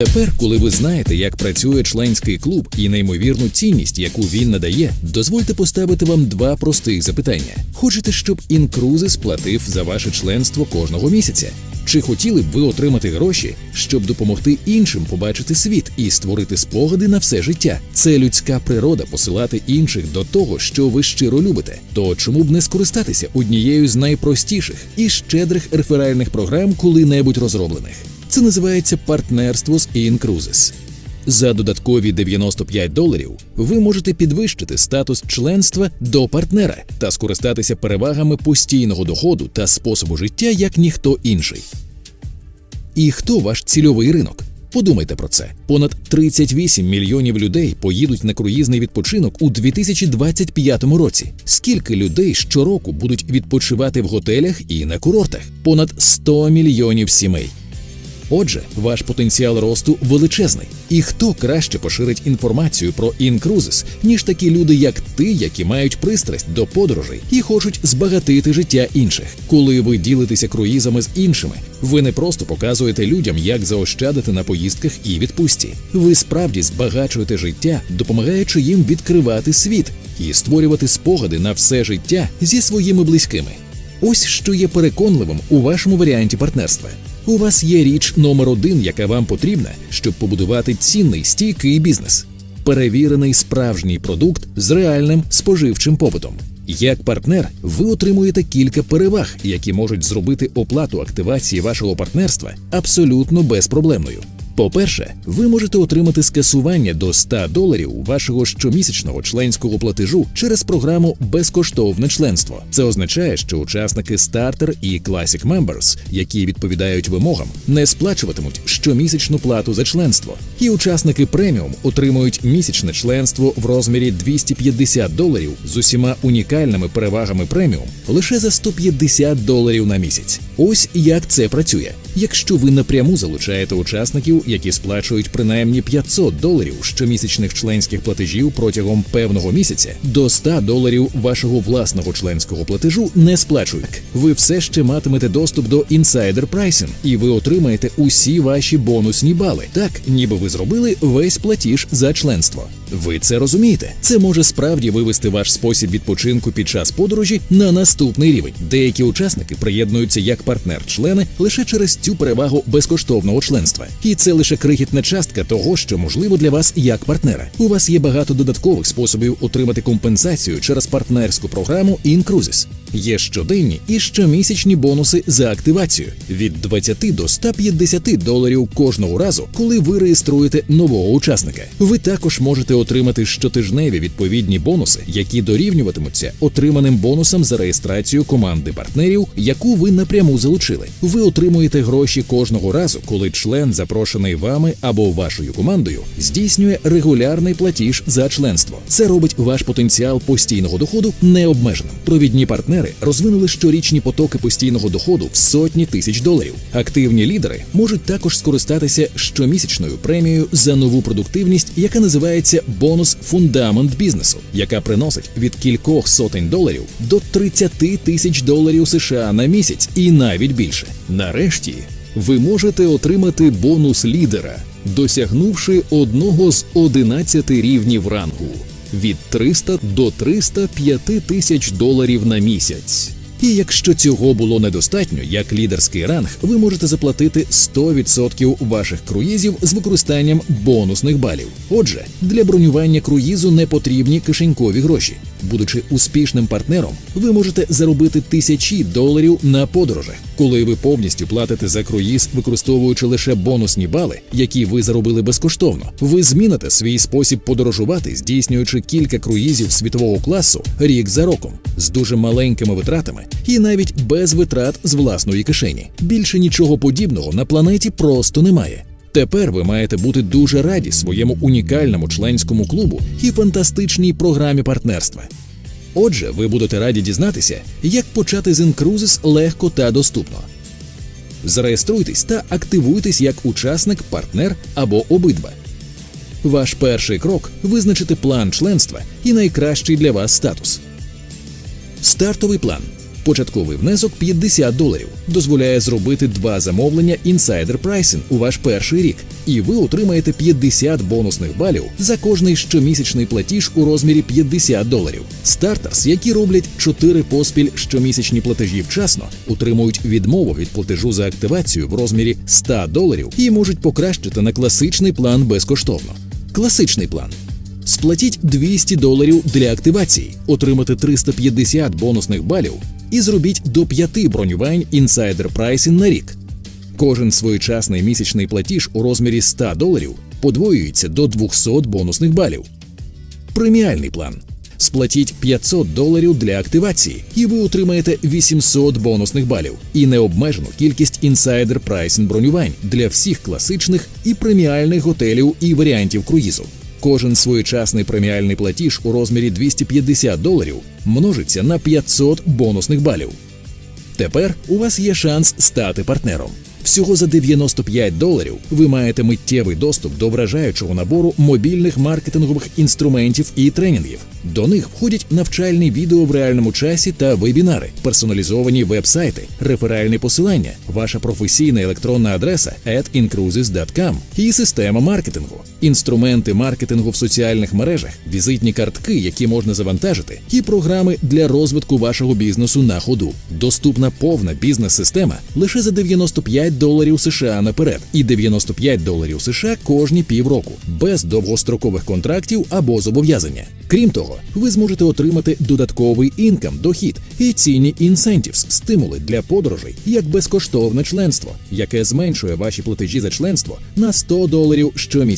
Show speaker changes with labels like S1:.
S1: Тепер, коли ви знаєте, як працює членський клуб і неймовірну цінність, яку він надає, дозвольте поставити вам два простих запитання: хочете, щоб інкрузи сплатив за ваше членство кожного місяця? Чи хотіли б ви отримати гроші, щоб допомогти іншим побачити світ і створити спогади на все життя? Це людська природа посилати інших до того, що ви щиро любите. То чому б не скористатися однією з найпростіших і щедрих реферальних програм коли-небудь розроблених? Це називається партнерство з Incruises. За додаткові 95 доларів ви можете підвищити статус членства до партнера та скористатися перевагами постійного доходу та способу життя як ніхто інший. І хто ваш цільовий ринок? Подумайте про це. Понад 38 мільйонів людей поїдуть на круїзний відпочинок у 2025 році. Скільки людей щороку будуть відпочивати в готелях і на курортах? Понад 100 мільйонів сімей. Отже, ваш потенціал росту величезний. І хто краще поширить інформацію про інкрузис, ніж такі люди, як ти, які мають пристрасть до подорожей і хочуть збагатити життя інших. Коли ви ділитеся круїзами з іншими, ви не просто показуєте людям, як заощадити на поїздках і відпустці. Ви справді збагачуєте життя, допомагаючи їм відкривати світ і створювати спогади на все життя зі своїми близькими. Ось що є переконливим у вашому варіанті партнерства. У вас є річ номер один, яка вам потрібна, щоб побудувати цінний стійкий бізнес. Перевірений справжній продукт з реальним споживчим попитом. Як партнер, ви отримуєте кілька переваг, які можуть зробити оплату активації вашого партнерства абсолютно безпроблемною. По-перше, ви можете отримати скасування до 100 доларів вашого щомісячного членського платежу через програму Безкоштовне членство. Це означає, що учасники Starter і Classic Members, які відповідають вимогам, не сплачуватимуть щомісячну плату за членство. І учасники преміум отримують місячне членство в розмірі 250 доларів з усіма унікальними перевагами преміум лише за 150 доларів на місяць. Ось як це працює. Якщо ви напряму залучаєте учасників, які сплачують принаймні 500 доларів щомісячних членських платежів протягом певного місяця, до 100 доларів вашого власного членського платежу не сплачують. Ви все ще матимете доступ до інсайдер прайсинг, і ви отримаєте усі ваші бонусні бали, так ніби ви зробили весь платіж за членство. Ви це розумієте? Це може справді вивести ваш спосіб відпочинку під час подорожі на наступний рівень. Деякі учасники приєднуються як партнер-члени лише через цю перевагу безкоштовного членства, і це лише крихітна частка того, що можливо для вас як партнера. У вас є багато додаткових способів отримати компенсацію через партнерську програму Incruises. Є щоденні і щомісячні бонуси за активацію від 20 до 150 доларів кожного разу, коли ви реєструєте нового учасника. Ви також можете отримати щотижневі відповідні бонуси, які дорівнюватимуться отриманим бонусам за реєстрацію команди партнерів, яку ви напряму залучили. Ви отримуєте гроші кожного разу, коли член, запрошений вами або вашою командою, здійснює регулярний платіж за членство. Це робить ваш потенціал постійного доходу необмеженим. Провідні партнери розвинули щорічні потоки постійного доходу в сотні тисяч доларів. Активні лідери можуть також скористатися щомісячною премією за нову продуктивність, яка називається бонус фундамент бізнесу, яка приносить від кількох сотень доларів до 30 тисяч доларів США на місяць і навіть більше. Нарешті ви можете отримати бонус лідера, досягнувши одного з 11 рівнів рангу від 300 до 305 тисяч доларів на місяць. І якщо цього було недостатньо, як лідерський ранг, ви можете заплатити 100% ваших круїзів з використанням бонусних балів. Отже, для бронювання круїзу не потрібні кишенькові гроші. Будучи успішним партнером, ви можете заробити тисячі доларів на подорожах. Коли ви повністю платите за круїз, використовуючи лише бонусні бали, які ви заробили безкоштовно, ви зміните свій спосіб подорожувати, здійснюючи кілька круїзів світового класу рік за роком з дуже маленькими витратами і навіть без витрат з власної кишені. Більше нічого подібного на планеті просто немає. Тепер ви маєте бути дуже раді своєму унікальному членському клубу і фантастичній програмі партнерства. Отже, ви будете раді дізнатися, як почати з Incruises легко та доступно. Зареєструйтесь та активуйтесь як учасник, партнер або обидва. Ваш перший крок визначити план членства і найкращий для вас статус. Стартовий план. Початковий внесок 50 доларів дозволяє зробити два замовлення Insider Pricing у ваш перший рік, і ви отримаєте 50 бонусних балів за кожний щомісячний платіж у розмірі 50 доларів. Стартерс, які роблять 4 поспіль щомісячні платежі вчасно, отримують відмову від платежу за активацію в розмірі 100 доларів і можуть покращити на класичний план безкоштовно. Класичний план. Сплатіть 200 доларів для активації, отримати 350 бонусних балів і зробіть до 5 бронювань Insider Pricing на рік. Кожен своєчасний місячний платіж у розмірі 100 доларів подвоюється до 200 бонусних балів. Преміальний план. Сплатіть 500 доларів для активації, і ви отримаєте 800 бонусних балів і необмежену кількість інсайдер прайсінг бронювань для всіх класичних і преміальних готелів і варіантів круїзу. Кожен своєчасний преміальний платіж у розмірі 250 доларів множиться на 500 бонусних балів. Тепер у вас є шанс стати партнером. Всього за 95 доларів ви маєте миттєвий доступ до вражаючого набору мобільних маркетингових інструментів і тренінгів. До них входять навчальні відео в реальному часі та вебінари, персоналізовані веб-сайти, реферальні посилання, ваша професійна електронна адреса atincruises.com і система маркетингу, інструменти маркетингу в соціальних мережах, візитні картки, які можна завантажити, і програми для розвитку вашого бізнесу на ходу. Доступна повна бізнес-система лише за 95 доларів США наперед і 95 доларів США кожні півроку, без довгострокових контрактів або зобов'язання. Крім того, ви зможете отримати додатковий інкам, дохід і цінні інсентівс, стимули для подорожей, як безкоштовне членство, яке зменшує ваші платежі за членство на 100 доларів щомісяця.